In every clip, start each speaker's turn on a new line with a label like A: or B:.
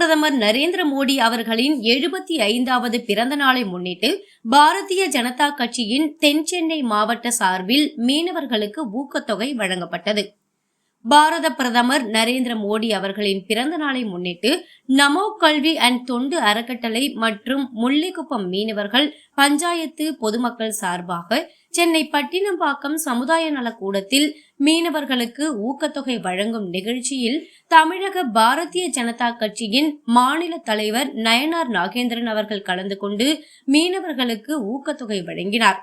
A: பிரதமர் நரேந்திர மோடி அவர்களின் எழுபத்தி ஐந்தாவது பிறந்த நாளை முன்னிட்டு பாரதிய ஜனதா கட்சியின் தென் சென்னை மாவட்ட சார்பில் மீனவர்களுக்கு ஊக்கத்தொகை வழங்கப்பட்டது. பாரத பிரதமர் நரேந்திர மோடி அவர்களின் பிறந்த நாளை முன்னிட்டு நமோ கல்வி அண்ட் தொண்டு அறக்கட்டளை மற்றும் முல்லைக்குப்பம் மீனவர்கள் பஞ்சாயத்து பொதுமக்கள் சார்பாக சென்னை பட்டினம்பாக்கம் சமுதாய நலக்கூடத்தில் மீனவர்களுக்கு ஊக்கத்தொகை வழங்கும் நிகழ்ச்சியில் தமிழக பாரதிய ஜனதா கட்சியின் மாநில தலைவர் நயனார் நாகேந்திரன் அவர்கள் கலந்து கொண்டு மீனவர்களுக்கு ஊக்கத்தொகை வழங்கினார்.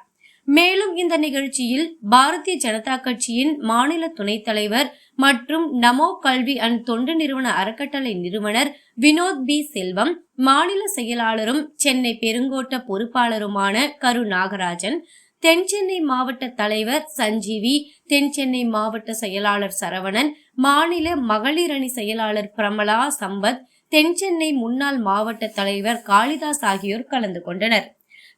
A: மேலும் இந்த நிகழ்ச்சியில் பாரதிய ஜனதா கட்சியின் மாநில துணைத் தலைவர் மற்றும் நமோ கல்வி அண்ட் தொண்டு நிறுவன அறக்கட்டளை நிறுவனர் வினோத் பி. செல்வம் மாநில செயலாளரும் சென்னை பெருங்கோட்ட பொறுப்பாளருமான கரு நாகராஜன் தென் சென்னை மாவட்ட தலைவர் சஞ்சீவி தென் சென்னை மாவட்ட செயலாளர் சரவணன் மாநில மகளிர் அணி செயலாளர் பிரமலா சம்பத் தென் சென்னை முன்னாள் மாவட்ட தலைவர் காளிதாஸ் ஆகியோர் கலந்து கொண்டனர்.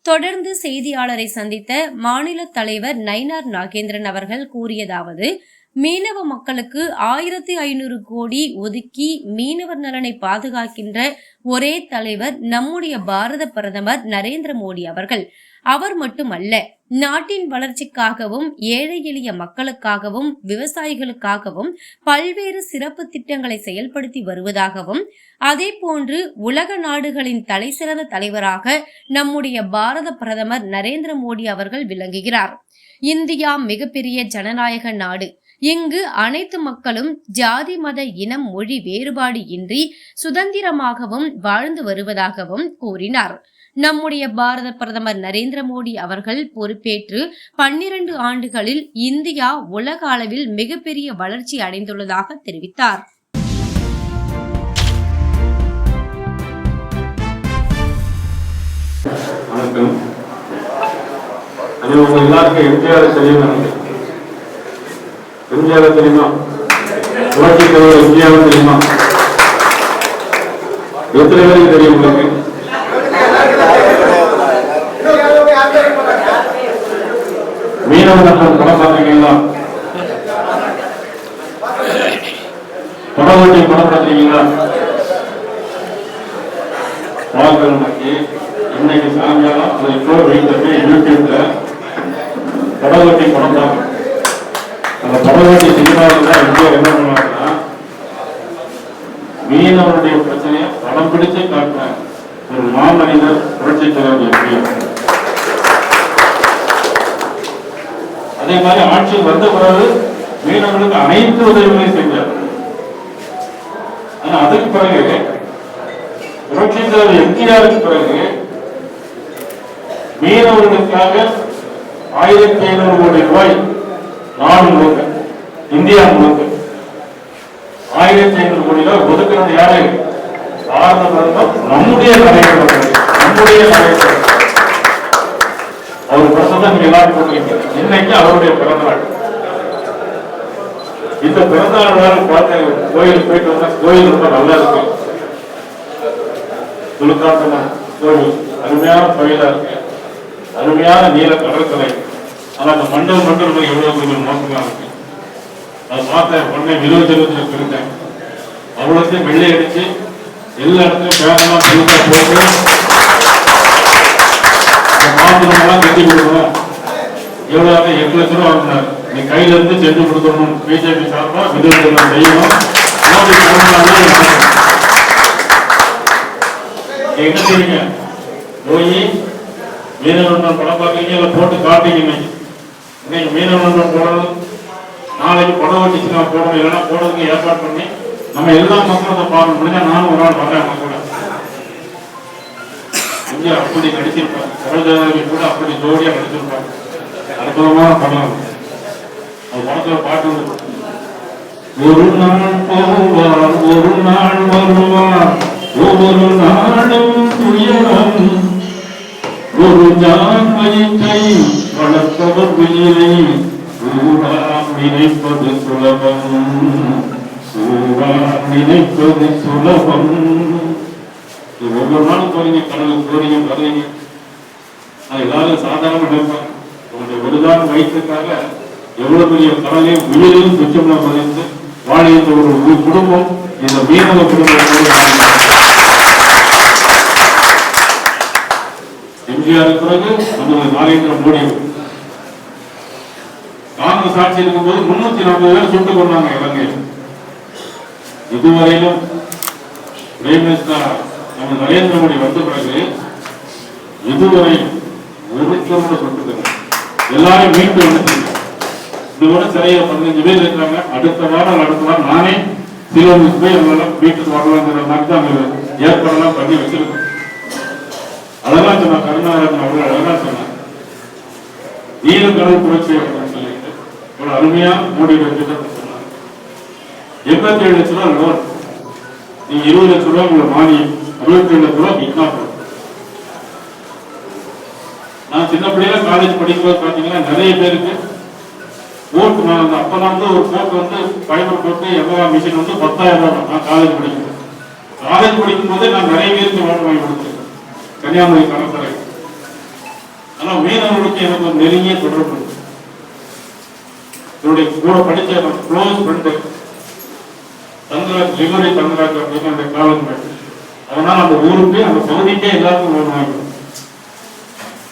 A: தொடர்ந்து செய்தியாளரை சந்தித்த மாநில தலைவர் நயினார் நாகேந்திரன் அவர்கள் கூறியதாவது மீனவ மக்களுக்கு ஆயிரத்தி ஐநூறு கோடி ஒதுக்கி மீனவர் நலனை பாதுகாக்கின்ற ஒரே தலைவர் நம்முடைய பாரத பிரதமர் நரேந்திர மோடி அவர்கள். அவர் மட்டுமல்ல நாட்டின் வளர்ச்சிக்காகவும் ஏழை எளிய மக்களுக்காகவும் விவசாயிகளுக்காகவும் பல்வேறு சிறப்பு திட்டங்களை செயல்படுத்தி வருவதாகவும் அதே போன்று உலக நாடுகளின் தலைசிறந்த தலைவராக நம்முடைய பாரத பிரதமர் நரேந்திர மோடி அவர்கள் விளங்குகிறார். இந்தியா மிகப்பெரிய ஜனநாயக நாடு. இங்கு அனைத்து மக்களும் ஜாதி மத இனம் மொழி வேறுபாடு இன்றி சுதந்திரமாகவும் வாழ்ந்து வருவதாகவும் கூறினார். நம்முடைய பாரத பிரதமர் நரேந்திர மோடி அவர்கள் பொறுப்பேற்று பன்னிரண்டு ஆண்டுகளில் இந்தியா உலக அளவில் மிகப்பெரிய வளர்ச்சி அடைந்துள்ளதாக தெரிவித்தார்.
B: வணக்கம். எல்லாருக்கும் எம்ஜிஆர் தெரியும் நினைக்கிறேன் எம்ஜிஆர் தெரியுமா? புரட்சி தலைவர் எம்ஜிஆர் தெரியுமா? எத்தனை பேருக்கு தெரியும் உங்களுக்கு? மீனவ படம் பார்த்தீங்களா படம் ஓட்டி படம் பார்த்தீங்களா வாழ்க்கை இன்னைக்கு சாயங்காலம் அதை இப்போ வைத்தப்பே யூடியூப்ல. படகோட்டி படம் தான் அந்த சினிமாவில் தான் என்ன பண்ணுவாங்கன்னா மீனவருடைய பிரச்சனையை படம் பிடிச்சே காட்டுறாங்க. ஒரு மாமனிதர் புரட்சி தலைவர் எப்படி? அதே மாதிரி ஆட்சி வந்த பிறகு மீனவர்களுக்கு அனைத்து உதவிகளையும் செஞ்சார் ஆனா அதுக்கு பிறகு புரட்சி தலைவர் எம்ஜிஆருக்கு பிறகு மீனவர்களுக்காக ஆயிரத்தி ஐநூறு கோடி ரூபாய் நாடு கொடுக்க இந்தியா முழுக்க. ஆயிரத்தி ஐநூறு கோடி ரூபாய் யாரு? பாரத பிரதமர் நம்முடைய தலைவர் நம்முடைய தலைவர் அவர் பிரசந்தம் நீங்க எல்லாரும் போட்டுருக்கீங்க இன்னைக்கு அவருடைய பிறந்தநாள். இந்த பிறந்தநாள் வேற பார்த்தேன் கோயிலுக்கு போயிட்டு வந்தா கோயில் ரொம்ப நல்லா இருக்கும். துலுக்காத்தன கோயில் அருமையான கோயிலா இருக்கு. அருமையான நீல கடற்கரை. ஆனா அந்த மண்டல் மண்டல் எவ்வளவு கொஞ்சம் மோசமா இருக்கு. நான் பார்த்தேன் உடனே விரோதத்துல இருந்தேன் அவ்வளோத்தையும் வெள்ளை அடிச்சு எல்லா இடத்துலையும் பேரெல்லாம் புதுசா போட்டு மாத்திரமெல்லாம் கட்டி கொடுக்கணும் எவ்வளோ எட்டு லட்ச ரூபா வாங்கினார். நீ கையில இருந்து சென்று கொடுக்கணும். பிஜேபி சார்பாக விரோதத்துல செய்யணும் என்ன செய்யுங்க போய் மீனவர்கள் படம் பார்க்குறீங்க? இல்லை போட்டு காட்டுங்க இன்னைக்கு இன்னைக்கு மீனவர்கள் நாளைக்கு படம் வச்சு நான் போடணும் இல்லைன்னா போடுறதுக்கு ஏற்பாடு பண்ணி நம்ம எல்லா மக்களும் அதை பார்க்கணும் முடிஞ்சா நானும் ஒரு நாள் வரேன் அவங்க கூட. இங்கே அப்படி நடிச்சிருப்பாங்க சரோஜாதேவி கூட அப்படி ஜோடியாக நடிச்சிருப்பாங்க அற்புதமான படம் அது. படத்தில் பாட்டு வந்து ஒரு நாள் போவார் ஒரு நாள் வருவார் ஒவ்வொரு நாளும் துயரம். ஒரு ஜான் வயிற்றை வளர்ப்பவர் உயிரை ஊராம் நினைப்பது சுலபம். நினைப்பது சுலபம். ஒவ்வொரு நாளும் போறீங்க கடலுக்கு போறீங்க வர்றீங்க அது எல்லாரும் சாதாரண நினைப்பாங்க. உங்களுடைய ஒருதான் வயிற்றுக்காக எவ்வளவு பெரிய கடலையும் உயிரையும் துச்சமா பதிந்து வாழ்கின்ற ஒரு ஒரு குடும்பம் இந்த மீனவ குடும்பம் நான் எம்ஜிஆர் பிறகு நமது நரேந்திர மோடி காங்கிரஸ் ஆட்சி இருக்கும்போது முன்னூத்தி நாற்பது பேர் சுட்டுக் கொண்டாங்க இலங்கையில். இதுவரையிலும் பிரைம் மினிஸ்டர் நம்ம நரேந்திர மோடி வந்த பிறகு இதுவரை ஒருத்தர் கூட சுட்டுக்கல எல்லாரும் மீண்டும் வந்துட்டீங்க இதோட விட சிறையில் பதினஞ்சு பேர் இருக்காங்க அடுத்த வாரம் அடுத்த வாரம் நானே சிலோனுக்கு போய் அவங்களெல்லாம் வீட்டுக்கு வரலாங்கிற மாதிரி தான் அங்க ஏற்பாடெல்லாம் பண்ணி வச்சிருக்கோம். அதெல்லாம் சொன்னா கருணாகரன் அவர்கள் அழகா நீல கடல் புரட்சி ஒரு அருமையா மோடி எண்பத்தி ஏழு லட்ச ரூபா லோன் நீங்க இருபது லட்ச ரூபா உங்களை மானியம் அறுபத்தி ஏழு லட்ச ரூபா நான் சின்ன பிள்ளையில காலேஜ் படிக்கும்போது பாத்தீங்கன்னா நிறைய பேருக்கு போட்டு நான் அந்த அப்பெல்லாம் வந்து ஒரு போட்டு வந்து ஃபைபர் போட்டு எவ்வளோ மிஷின் வந்து பத்தாயிரம் ரூபாய் நான் காலேஜ் படிக்கிறேன் காலேஜ் படிக்கும்போது நான் நிறைய பேருக்கு லோன் வாங்கி கொடுத்தேன். கன்னியாகுமரி கடற்கரை. ஆனா மீனவர்களுக்கு எனக்கு ஒரு நெருங்கிய தொடர்பு. என்னுடைய கூட படிச்ச க்ளோஸ் ஃப்ரெண்டு தங்கராஜ் லிவரி தங்கராஜ் அப்படின்னு அந்த காலேஜ் அதனால அந்த ஊருக்கு அந்த பகுதிக்கே எல்லாருக்கும் லோன் வாங்கி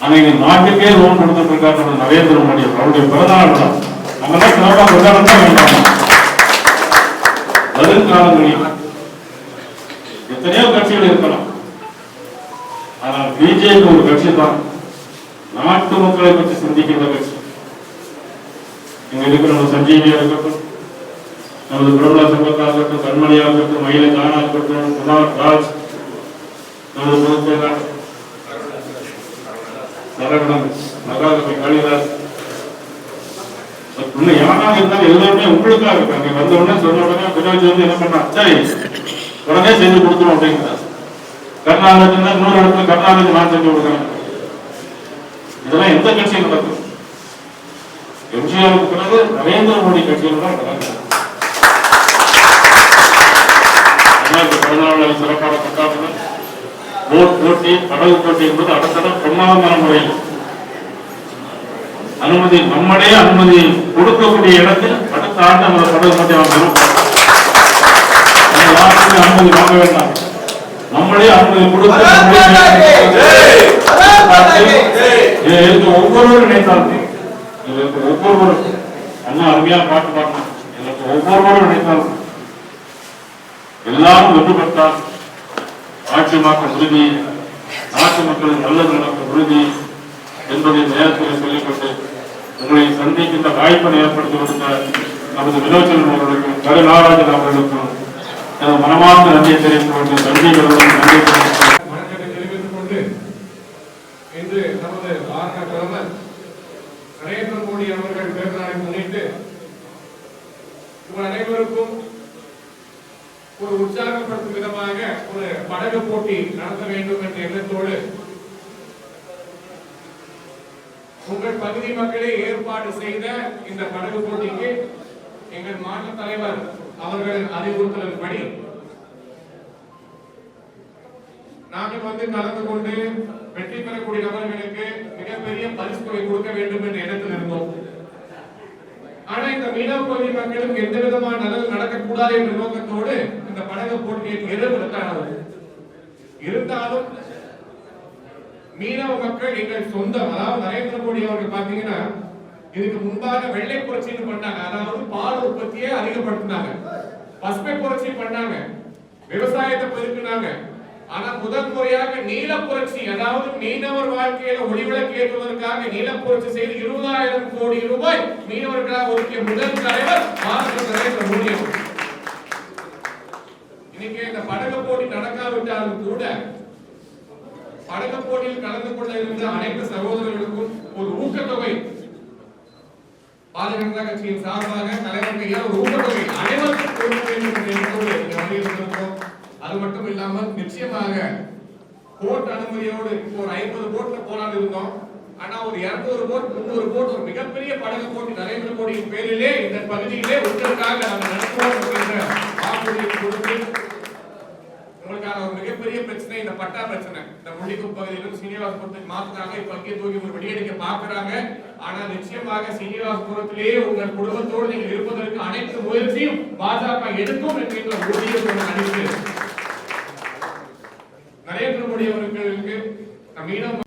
B: அன்னைக்கு நாட்டுக்கே லோன் கொடுத்துட்டு இருக்காரு நம்ம நரேந்திர மோடி அவருடைய பிறந்தநாள் தான் நம்ம தான் சிறப்பா கொண்டாடம் தான் வருங்காலங்களில் எத்தனையோ கட்சிகள் இருக்கலாம். ஆனால் பிஜேபி ஒரு கட்சி தான். நாட்டு மக்களை பற்றி சிந்திக்கின்ற கட்சி. இங்க இருக்கிற நம்ம சஞ்சீவியா இருக்கட்டும் நமது பிரபல சம்பத்தா இருக்கட்டும் கண்மணியா இருக்கட்டும் மயிலை கானா இருக்கட்டும் குமார் ராஜ் நமது பொதுச் செயலாளர் சரவணன் மகாகவி காளிதாஸ். இன்னும் யாராக இருந்தாலும் எல்லாருமே உங்களுக்காக இருக்காங்க. வந்த உடனே சொன்ன உடனே கொஞ்சம் வந்து என்ன பண்ணா சரி உடனே செஞ்சு கொடுத்துரும் அப்படிங்கிறார். கர்நாடகா இன்னொரு இடத்துல கர்நாடகா நான் செஞ்சு கொடுக்குறேன் இதெல்லாம் எந்த கட்சியில் நடக்கும். எம்ஜிஆருக்கு பிறகு நரேந்திர மோடி கட்சியில் தான் நடக்கும் அண்ணாவுக்கு பிறந்தநாளை சிறப்பான கொண்டாடுங்கள் போட் போட்டி படகு போட்டி என்பது அடுத்தட பொன்னாமர முறையில் அனுமதி நம்மளே அனுமதி கொடுக்கக்கூடிய இடத்தில் அடுத்த ஆண்டு நம்ம படகு போட்டி யாருக்குமே அனுமதி வாங்க வேண்டாம். நம்மளே அனுமதி இருக்க ஒவ்வொருவரும் நினைத்தாலும் எங்களுக்கு ஒவ்வொருவரும் அண்ணா அருமையா பாட்டு பாடணும். எங்களுக்கு ஒவ்வொருவரும் நினைத்தாலும் எல்லாரும் ஒன்றுபட்டால் ஆட்சி மாற்ற உறுதி நாட்டு மக்களின் நல்லது நடக்கும் உறுதி என்பதை நேரத்தில் சொல்லிக்கொண்டு உங்களை சந்திக்கின்ற வாய்ப்பை ஏற்படுத்தி கொடுத்த நமது வினோச்சன் அவர்களுக்கும் கருநாராஜன் அவர்களுக்கும் எனது மனமார்ந்த நன்றியை தெரிவித்துக் கொண்டு நன்றி நன்றி தெரிவித்துக்
C: கொண்டு. இன்று நமது பாரத பிரதமர் நரேந்திர மோடி அவர்கள் பிறந்த நாளை முன்னிட்டு உங்கள் அனைவருக்கும் ஒரு உற்சாகப்படுத்தும் விதமாக ஒரு படகு போட்டி நடத்த வேண்டும் என்ற எண்ணத்தோடு உங்கள் பகுதி மக்களே ஏற்பாடு செய்த இந்த படகு போட்டிக்கு எங்கள் மாநில தலைவர் அவர்கள் அறிவுறுத்தலின்படி நாங்கள் வந்து கலந்து கொண்டு வெற்றி பெறக்கூடிய நபர்களுக்கு மிகப்பெரிய பரிசு தொகை கொடுக்க வேண்டும் என்ற எண்ணத்தில் இருந்தோம். ஆனா இந்த மீனவ பகுதி மக்களுக்கு எந்த விதமான நல்லது நடக்கக்கூடாது என்ற நோக்கத்தோடு இந்த படகு போட்டியை எதிர்பார்த்தானது இருந்தாலும் மீனவ மக்கள் எங்கள் சொந்தம் அதாவது நரேந்திர மோடி அவர்கள் பாத்தீங்கன்னா இதுக்கு முன்பாக வெள்ளை புரட்சின்னு பண்ணாங்க. அதாவது பால் உற்பத்தியை அதிகப்படுத்தினாங்க. பசுமை புரட்சி பண்ணாங்க. விவசாயத்தை பெருக்கினாங்க. ஆனா முதல் முறையாக நீல புரட்சி அதாவது மீனவர் வாழ்க்கையில ஒளிவிளக்கு ஏற்றுவதற்காக நீல புரட்சி செய்து இருபதாயிரம் கோடி ரூபாய் மீனவர்களாக ஒதுக்கிய முதல் தலைவர் நரேந்திர மோடி இன்னைக்கு இந்த படகு போட்டி நடக்காவிட்டாலும் கூட படகு போட்டியில் கலந்து கொள்ள இருந்த அனைத்து சகோதரர்களுக்கும் ஒரு ஊக்கத்தொகை. பாரதிய ஜனதா கட்சியின் சார்பாக தலைவர் ஒரு ஊக்கத்தொகை. அனைவருக்கும் கொடுக்க வேண்டும் என்று எண்ணத்தோடு இங்க வலியுறுத்திருக்கிறோம் அது மட்டும் இல்லாமல் நிச்சயமாக போட் அனுமதியோடு இப்போ ஒரு ஐம்பது போட்ல போராடி இருந்தோம். ஆனா ஒரு இருநூறு போட் முந்நூறு போட் ஒரு மிகப்பெரிய படகு போட்டி நரேந்திர மோடியின் பேரிலே இந்த பகுதியிலே உங்களுக்காக நாங்கள் நடத்துவோம் என்ற வாக்குறுதியை கொடுத்து உங்களுக்கான ஒரு மிகப்பெரிய பிரச்சனை இந்த பட்டா பிரச்சனை. இந்த முள்ளிக்கும் பகுதியிலும் சீனிவாசபுரத்துக்கு மாத்தினாங்க இப்ப அங்கே தூக்கி ஒரு வெடியடிக்க பாக்குறாங்க ஆனா நிச்சயமாக சீனிவாசபுரத்திலே உங்கள் குடும்பத்தோடு நீங்கள் இருப்பதற்கு அனைத்து முயற்சியும் பாஜக எடுக்கும் என்கின்ற உறுதியை அளித்து நரேந்திர மோடி அவர்களுக்கு மீண்டும்